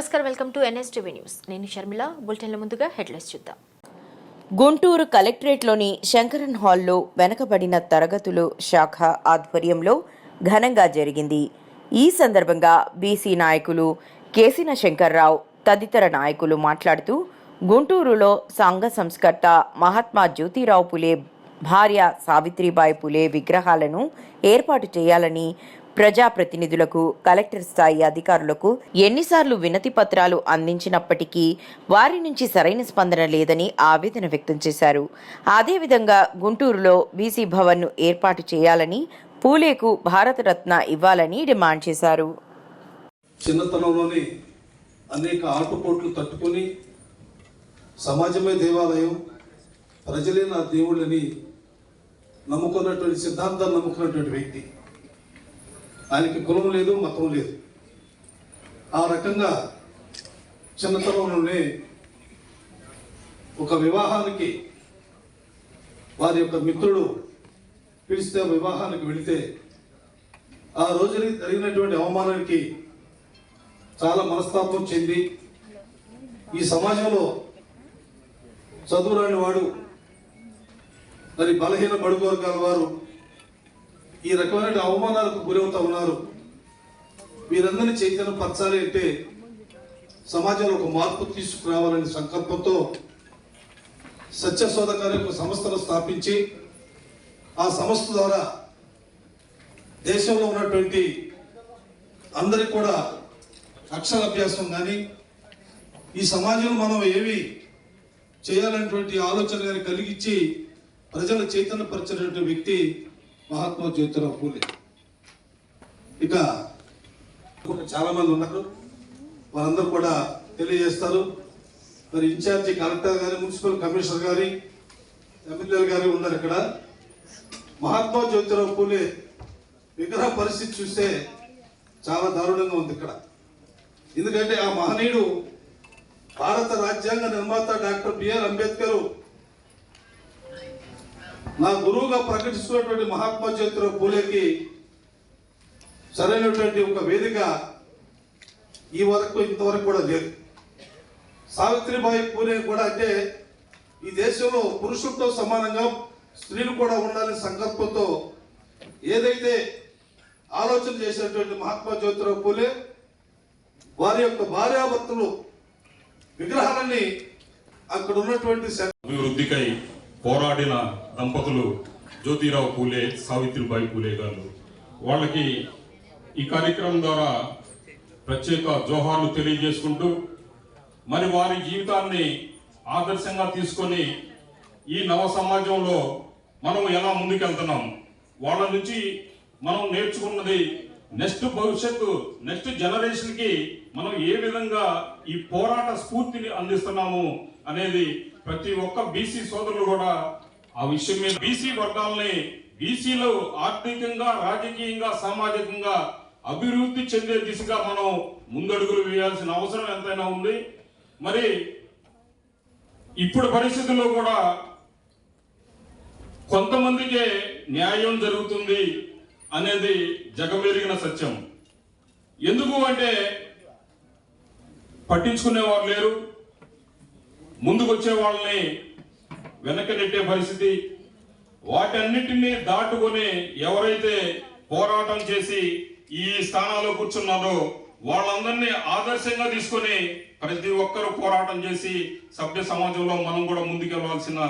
నమస్కారం welcome to NSTV news. నేను షర్మిల. బులెటిన్ల ముందుగా హెడ్లైన్స్ చూద్దాం. గుంటూరు కలెక్టరేట్లోని శంకరన్ హాల్లో వెనకబడిన తరగతులు శాఖ ఆధ్వర్యంలో ఘనంగా జరిగింది. ఈ సందర్భంగా బీసీ నాయకులు కేసిన శంకర్రావు తదితర నాయకులు మాట్లాడుతూ గుంటూరులో సంఘ సంస్కర్త మహాత్మా జ్యోతిరావు పులే భార్య సావిత్రిబాయి పులే విగ్రహాలను ఏర్పాటు చేయాలని ప్రజాప్రతినిధులకు కలెక్టర్ స్థాయి అధికారులకు ఎన్నిసార్లు వినతి పత్రాలు అందించినప్పటికీ వారి నుంచి సరైన స్పందన లేదని ఆవేదన వ్యక్తం చేశారు. అదేవిధంగా గుంటూరులో బీసీ భవన్ను ఏర్పాటు చేయాలని పూలేకు భారతరత్న ఇవ్వాలని డిమాండ్ చేశారు. చిన్నతనంలోని అనేక ఆటుపోట్లు తట్టుకుని సమాజమే దేవాలయం ప్రజలే నా దేవుళ్ళని నమ్ముకున్నటువంటి సిద్ధాంతాన్ని నమ్ముకున్నటువంటి వ్యక్తి. ఆయనకి కులం లేదు మతం లేదు. ఆ రకంగా చిన్నతనంలోనే ఒక వివాహానికి వారి యొక్క మిత్రుడు పిలిస్తే ఆ వివాహానికి వెళితే ఆ రోజు జరిగినటువంటి అవమానానికి చాలా మనస్తాపం చెంది ఈ సమాజంలో చదువురాని వాడు మరి బలహీన బడుగు వర్గాల వారు ఈ రకమైన అవమానాలకు గురవుతా ఉన్నారు. వీరందరినీ చైతన్యం పరచాలి అంటే సమాజంలో ఒక మార్పు తీసుకురావాలనే సంకల్పంతో సత్యశోధక అనే సంస్థను స్థాపించి ఆ సంస్థ ద్వారా దేశంలో ఉన్నటువంటి అందరికి కూడా అక్షరాభ్యాసం కానీ ఈ సమాజంలో మనం ఏమి చేయాలనేటువంటి ఆలోచన కానీ కలిగించి ప్రజల చైతన్యపరిచినటువంటి వ్యక్తి మహాత్మా జ్యోతిరావు పూలే. ఇక చాలా మంది ఉన్నారు. వారందరూ కూడా తెలియజేస్తారు. మరి ఇన్ఛార్జి కలెక్టర్ గారి మున్సిపల్ కమిషనర్ గారి ఎమ్మెల్యేలు గారి ఉన్నారు ఇక్కడ. మహాత్మా జ్యోతిరావు పూలే విగ్రహ పరిస్థితి చూస్తే చాలా దారుణంగా ఉంది ఇక్కడ. ఎందుకంటే ఆ మహనీయుడు భారత రాజ్యాంగ నిర్మాత డాక్టర్ బిఆర్ అంబేద్కర్ నా గురువుగా ప్రకటిస్తున్నటువంటి మహాత్మా జ్యోతిరావు పూలేకి సరైనటువంటి ఒక వేదిక ఈ వరకు ఇంతవరకు కూడా లేదు. సావిత్రిబాయి పూలే కూడా అంటే ఈ దేశంలో పురుషులతో సమానంగా స్త్రీలు కూడా ఉండాలనే సంకల్పంతో ఏదైతే ఆలోచన చేసినటువంటి మహాత్మా జ్యోతిరావు పూలే వారి యొక్క భార్యాభర్తలు విగ్రహాలన్నీ అక్కడ ఉన్నటువంటి అభివృద్ధికై పోరాడిన దంపతులు జ్యోతిరావు పూలే సావిత్రిబాయి పూలే గారు. వాళ్ళకి ఈ కార్యక్రమం ద్వారా ప్రత్యేక జోహార్లు తెలియజేసుకుంటూ మరి వారి జీవితాన్ని ఆదర్శంగా తీసుకొని ఈ నవ సమాజంలో మనం ఎలా ముందుకెళ్తున్నాం? వాళ్ళ నుంచి మనం నేర్చుకున్నది నెక్స్ట్ భవిష్యత్తు నెక్స్ట్ జనరేషన్కి మనం ఏ విధంగా ఈ పోరాట స్ఫూర్తిని అందిస్తున్నాము అనేది ప్రతి ఒక్క బీసీ సోదరులు కూడా ఆ విషయం మీద బీసీ వర్గాల్ని బీసీలో ఆర్థికంగా రాజకీయంగా సామాజికంగా అభివృద్ధి చెందే దిశగా మనం ముందడుగులు వేయాల్సిన అవసరం ఎంతైనా ఉంది. మరి ఇప్పుడు పరిస్థితుల్లో కూడా కొంతమందికే న్యాయం జరుగుతుంది అనేది జగమెరిగిన సత్యం. ఎందుకు అంటే పట్టించుకునేవారు లేరు. ముందుకు వచ్చే వాళ్ళని వెనకనెట్టే నెట్టే పరిస్థితి. వాటన్నిటినీ దాటుకొని ఎవరైతే పోరాటం చేసి ఈ స్థానాల్లో కూర్చున్నారో వాళ్ళందరినీ ఆదర్శంగా తీసుకొని ప్రతి ఒక్కరూ పోరాటం చేసి సభ్య సమాజంలో మనం కూడా ముందుకెళ్ళాల్సిన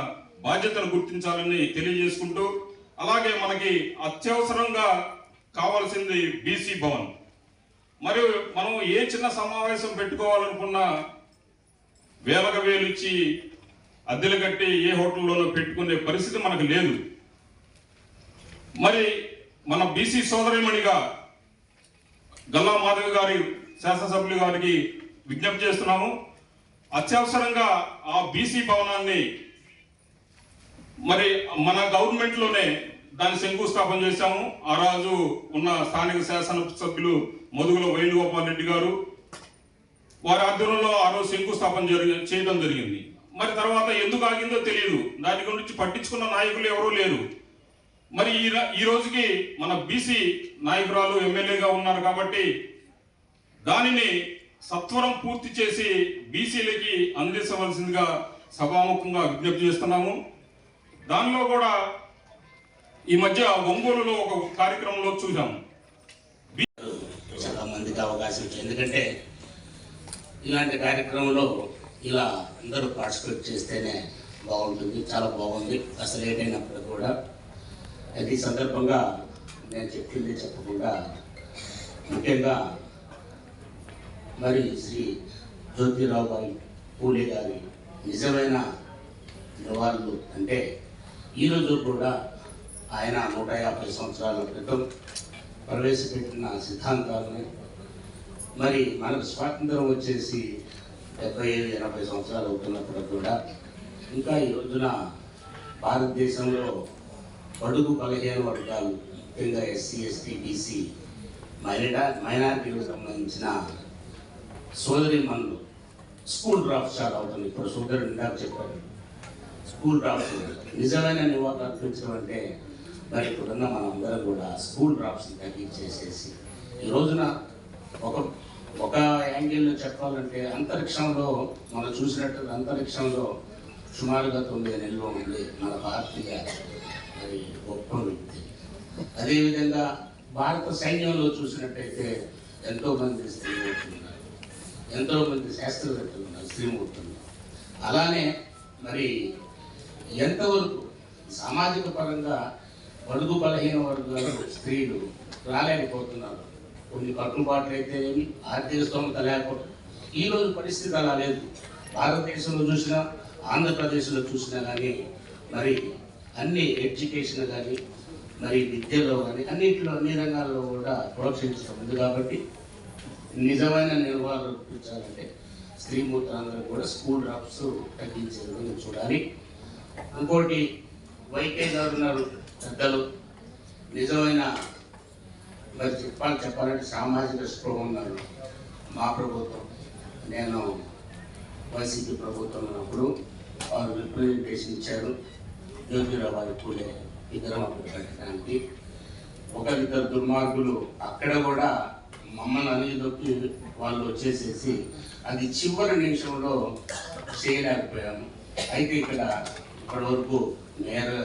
బాధ్యతను గుర్తించాలని తెలియజేసుకుంటూ అలాగే మనకి అత్యవసరంగా కావాల్సింది బీసీ భవన్. మరియు మనం ఏ చిన్న సమావేశం పెట్టుకోవాలనుకున్నా వేలకు వేలు ఇచ్చి అద్దెలు కట్టి ఏ హోటల్లోనూ పెట్టుకునే పరిస్థితి మనకు లేదు. మరి మన బీసీ సోదరిమణిగా గల్లా మాధవి గారి శాసనసభ్యులు గారికి విజ్ఞప్తి చేస్తున్నాము. అత్యవసరంగా ఆ బీసీ భవనాన్ని మరి మన గవర్నమెంట్లోనే దాన్ని శంకుస్థాపన చేశాము. ఆ రోజు ఉన్న స్థానిక శాసన సభ్యులు మధుగుల వేణుగోపాల్ రెడ్డి గారు వారి ఆధ్వర్యంలో ఆ రోజు శంకుస్థాపన జరిగి చేయడం జరిగింది. మరి తర్వాత ఎందుకు ఆగిందో తెలియదు దాని గురించి పట్టించుకున్న నాయకులు ఎవరూ లేరు. మరి ఈ ఈ రోజుకి మన బీసీ నాయకురాలు ఎమ్మెల్యేగా ఉన్నారు కాబట్టి దానిని సత్వరం పూర్తి చేసి బీసీలకి అందించవలసిందిగా సభాముఖంగా విజ్ఞప్తి చేస్తున్నాము. దానిలో కూడా ఈ మధ్య ఒంగోలులో ఒక కార్యక్రమంలో చూసాము చాలా మందికి అవకాశం ఎందుకంటే ఇలాంటి కార్యక్రమంలో ఇలా అందరూ పార్టిసిపేట్ చేస్తేనే బాగుంటుంది చాలా బాగుంది. అసలు లేట్ అయినప్పుడు కూడా. అది ఈ సందర్భంగా నేను చెప్పింది చెప్పకుండా ముఖ్యంగా మరి శ్రీ జ్యోతిరావు గారి పూలే గారి నిజమైన నివాళులు అంటే ఈరోజు కూడా ఆయన నూట యాభై సంవత్సరాల క్రితం ప్రవేశపెట్టిన సిద్ధాంతాలను మరి మనకు స్వాతంత్రం వచ్చేసి డెబ్బై ఐదు ఎనభై సంవత్సరాలు అవుతున్నప్పుడు కూడా ఇంకా ఈ రోజున భారతదేశంలో బడుగు బలహీన వర్గాలు ముఖ్యంగా ఎస్సీ ఎస్టీ బీసీ మైనా మైనారిటీలకు సంబంధించిన సోదరి మనులు స్కూల్ డ్రాప్స్ చాలా అవుతుంది. ఇప్పుడు సోదరుడు ఇందాక చెప్పారు స్కూల్ డ్రాప్స్ నిజమైన నివాళులు అంటే మరి ఇప్పుడున్న మనం అందరం కూడా స్కూల్ డ్రాప్స్ని తగ్గించేసేసి ఈ రోజున ఒక ఒక యాంగిల్లో చెప్పాలంటే అంతరిక్షంలో మనం చూసినట్టు అంతరిక్షంలో సుమారుగా తొమ్మిది నిల్వ ఉంది మన భారతీయ మరి గొప్ప వ్యక్తి. అదేవిధంగా భారత సైన్యంలో చూసినట్టయితే ఎంతోమంది స్త్రీమూర్తులు ఉన్నారు ఎంతోమంది శాస్త్రవేత్తలు ఉన్నారు స్త్రీమూర్తులు అలానే మరి ఎంతవరకు సామాజిక పరంగా బడుగు బలహీన వర్గాలు స్త్రీలు రాలేకపోతున్నారు. కొన్ని కట్టుబాట్లు అయితే ఏమి ఆర్థిక స్తోమత లేకపోతే ఈ రోజు పరిస్థితి అలా లేదు. భారతదేశంలో చూసినా ఆంధ్రప్రదేశ్లో చూసినా కానీ మరి అన్ని ఎడ్యుకేషన్ కానీ మరి విద్యలో కానీ అన్నింటిలో అన్ని రంగాల్లో కూడా ప్రోత్సహించడం ఉంది కాబట్టి నిజమైన నిర్వహణ ఇప్పించాలంటే స్త్రీమూర్తులందరూ కూడా స్కూల్ డ్రాప్స్ తగ్గించే విధంగా చూడాలి. ఇంకోటి వైకే గారు ఉన్నారు పెద్దలు. నిజమైన మరి చెప్పాలి చెప్పాలంటే సామాజిక స్పృహ ఉన్నారు మా ప్రభుత్వం నేను వైసీపీ ప్రభుత్వం ఉన్నప్పుడు వారు రిప్రజెంటేషన్ ఇచ్చారు. జ్యోతిరాబాయి పూలే విగ్రహం పెట్టడానికి ఒకరిద్దరు దుర్మార్గులు అక్కడ కూడా మమ్మల్ని అనేది వాళ్ళు వచ్చేసేసి అది చివరి నిమిషంలో చేయలేకపోయాము. అయితే ఇక్కడ ఇప్పటి వరకు మేయర్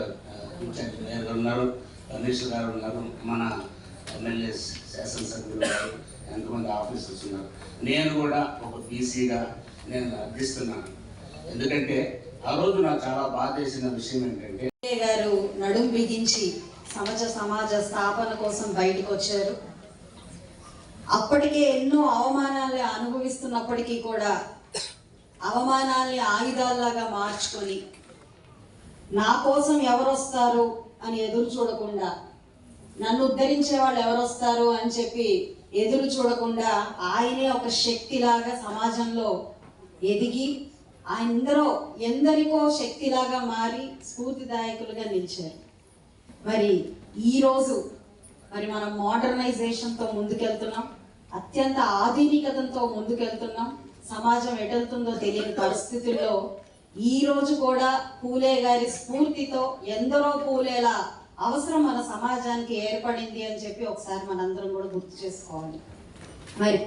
ఇన్ఛార్జ్ మేయర్ గారు ఉన్నారు కమిషనర్ గారు ఉన్నారు మన ఎమ్మెల్యే శాసనసభ్యులు ఎంతమంది ఆఫీసర్స్ ఉన్నారు. నేను కూడా ఒక బీసీగా నేను అర్థిస్తున్నాను ఎందుకంటే ఆ రోజు నాకు చాలా బాధ చేసిన విషయం ఏంటంటే గారు నడుం బిగించి సమాజ సమాజ స్థాపన కోసం బయటకు వచ్చారు. అప్పటికే ఎన్నో అవమానాలు అనుభవిస్తున్నప్పటికీ కూడా అవమానాల్ని ఆయుధాల్లాగా మార్చుకొని నా కోసం ఎవరు వస్తారు అని ఎదురు చూడకుండా నన్ను ఉద్ధరించే వాళ్ళు ఎవరు వస్తారు అని చెప్పి ఎదురు చూడకుండా ఆయనే ఒక శక్తిలాగా సమాజంలో ఎదిగి ఆయందరో ఎందరికో శక్తిలాగా మారి స్ఫూర్తిదాయకులుగా నిలిచారు. మరి ఈరోజు మరి మనం మోడర్నైజేషన్తో ముందుకెళ్తున్నాం. అత్యంత ఆధునికతతో ముందుకెళ్తున్నాం. సమాజం ఎటెళ్తుందో తెలియని పరిస్థితుల్లో ఈ రోజు కూడా పూలే గారి స్ఫూర్తితో ఎందరో పూలేలా అవసరం మన సమాజానికి ఏర్పడింది అని చెప్పి ఒకసారి మనందరం కూడా గుర్తు చేసుకోవాలి. మరి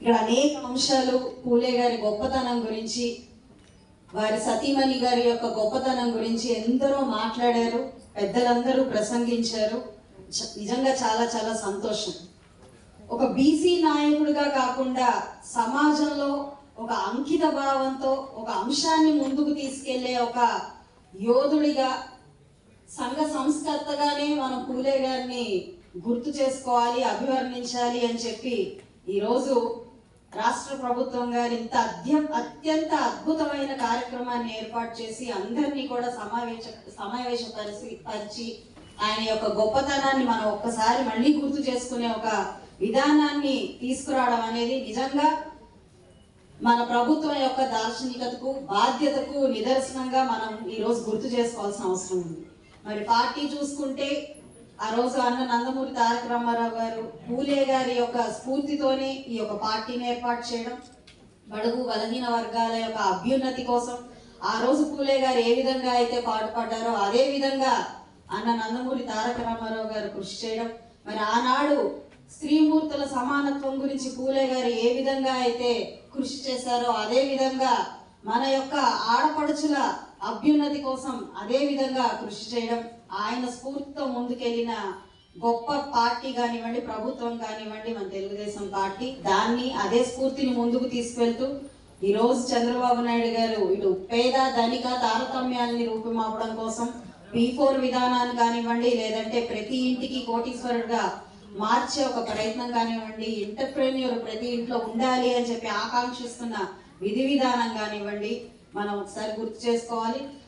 ఇక్కడ అనేక అంశాలు పూలే గారి గొప్పతనం గురించి వారి సతీమణి గారి యొక్క గొప్పతనం గురించి ఎందరో మాట్లాడారు పెద్దలందరూ ప్రసంగించారు. నిజంగా చాలా చాలా సంతోషం. ఒక బీసీ నాయకుడిగా కాకుండా సమాజంలో ఒక అంకిత భావంతో ఒక అంశాన్ని ముందుకు తీసుకెళ్ళే ఒక యోధుడిగా సంఘ సంస్కర్తగానే మనం పూలే గారిని గుర్తు చేసుకోవాలి అభివర్ణించాలి అని చెప్పి ఈరోజు రాష్ట్ర ప్రభుత్వం గారు ఇంత అద్య అత్యంత అద్భుతమైన కార్యక్రమాన్ని ఏర్పాటు చేసి అందరినీ కూడా సమావేశ సమావేశపరిచి పరిచి ఆయన యొక్క గొప్పతనాన్ని మనం ఒక్కసారి మళ్ళీ గుర్తు చేసుకునే ఒక విధానాన్ని తీసుకురావడం అనేది నిజంగా మన ప్రభుత్వం యొక్క దార్శనికతకు బాధ్యతకు నిదర్శనంగా మనం ఈరోజు గుర్తు చేసుకోవాల్సిన అవసరం ఉంది. మరి పార్టీ చూసుకుంటే ఆ రోజు అన్న నందమూరి తారక రామారావు గారు పూలే గారి యొక్క స్ఫూర్తితోనే ఈ యొక్క పార్టీని ఏర్పాటు చేయడం బడుగు బలహీన వర్గాల యొక్క అభ్యున్నతి కోసం ఆ రోజు పూలే గారు ఏ విధంగా అయితే పాటుపడ్డారో అదే విధంగా అన్న నందమూరి తారక రామారావు గారు కృషి చేయడం మరి ఆనాడు స్త్రీమూర్తుల సమానత్వం గురించి పూలే గారు ఏ విధంగా అయితే కృషి చేశారో అదే విధంగా మన యొక్క ఆడపడుచుల అభ్యున్నతి కోసం అదే విధంగా కృషి చేయడం ఆయన స్ఫూర్తితో ముందుకెళ్ళిన గొప్ప పార్టీ కానివ్వండి ప్రభుత్వం కానివ్వండి మన తెలుగుదేశం పార్టీ దాన్ని అదే స్ఫూర్తిని ముందుకు తీసుకెళ్తూ ఈరోజు చంద్రబాబు నాయుడు గారు ఇటు పేద ధనిక తారతమ్యాల్ని రూపుమాపడం కోసం పీ ఫోర్ విధానాన్ని కానివ్వండి లేదంటే ప్రతి ఇంటికి కోటీశ్వరుడుగా మార్చే ఒక ప్రయత్నం కానివ్వండి ఎంటర్ప్రెన్యూర్ ప్రతి ఇంట్లో ఉండాలి అని చెప్పి ఆకాంక్షిస్తున్న విధి విధానం కానివ్వండి మనం ఒకసారి గుర్తు చేసుకోవాలి.